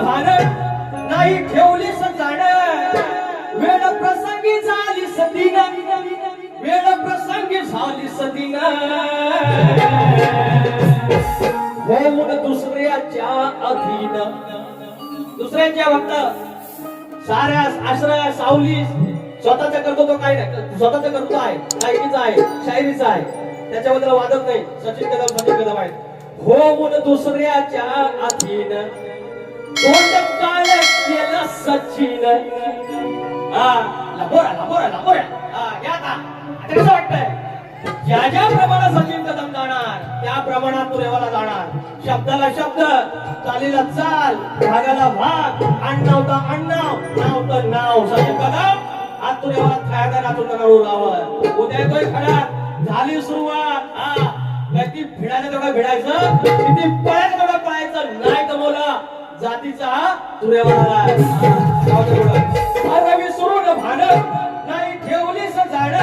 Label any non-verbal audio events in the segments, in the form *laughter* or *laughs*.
विसरून भान नाही ठेवली जाण. वेळ प्रसंगी झाली सतीन वेळ प्रसंगी झाली सतीन होऊन दुसऱ्याच्या अधीन. दुसऱ्याच्या फक्त साऱ्या आश्रया सावली स्वतःचा करतो तो काय नाही. स्वतःचा करतो आहे. गायकीचा आहे. शायरीचा आहे. त्याच्याबद्दल वादत नाही. सचिन कदम सचिन कदम आहे होऊन दुसऱ्याच्या अधीन. तोंड काळ केलं सचिन हा लाबोरा लाबोरा लाबोरा हा घ्या आता कसं वाटतंय ज्या ज्या प्रमाणात सचिन कदम जाणार त्या प्रमाणात तू रेवाला जाणार शब्दाला शब्द चालीला चाल भागाला भाग अण्णाव तर अण्णाव नाव तर नाव सचिन कदम आज तू रेवाला खायला नाचून करू लावं उद्या येतोय खडा झाली सुरुवात हा किती भिडायचं तेवढं भिडायचं किती पळत तेवढं पळायचं नाही जमवलं जातीचा तुरेवाला अरे विसरून भान नाही ठेवलीस झाड.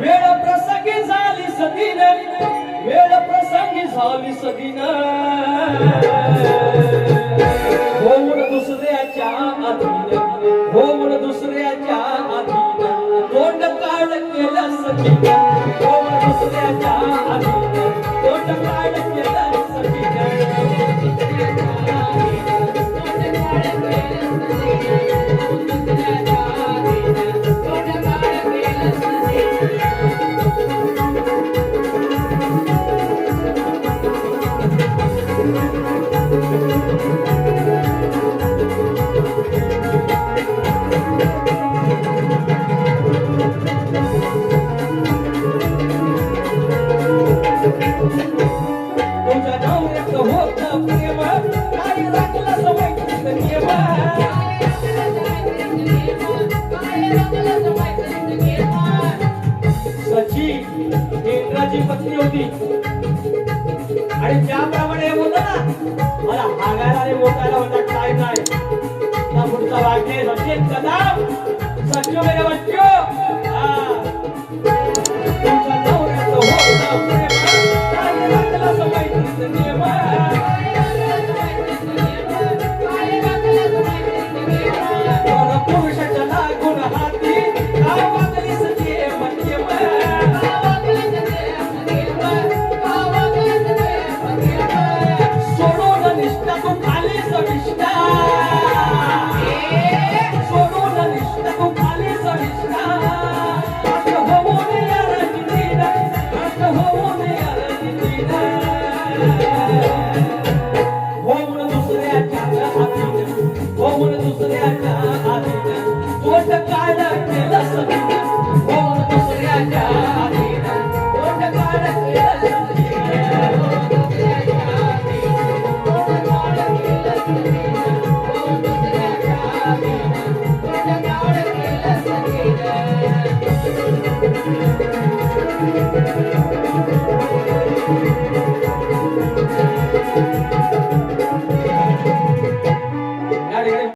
वेळ प्रसंगी झाली सतीन वेळ प्रसंगी झाली सतीन होऊन दुसऱ्याच्या अधीन होऊन दुसऱ्याच्या अधीन तोंड काढ केलं सतीन होऊन दुसऱ्याच्या अधीन तोंड काळ केलं इंद्राची पत्नी होती. आणि त्याप्रमाणे होत ना मला हागायला आणि मोठायला होता काय नाही. त्या पुढचा वाक्य सचिन कदम सचिव होऊन *laughs* या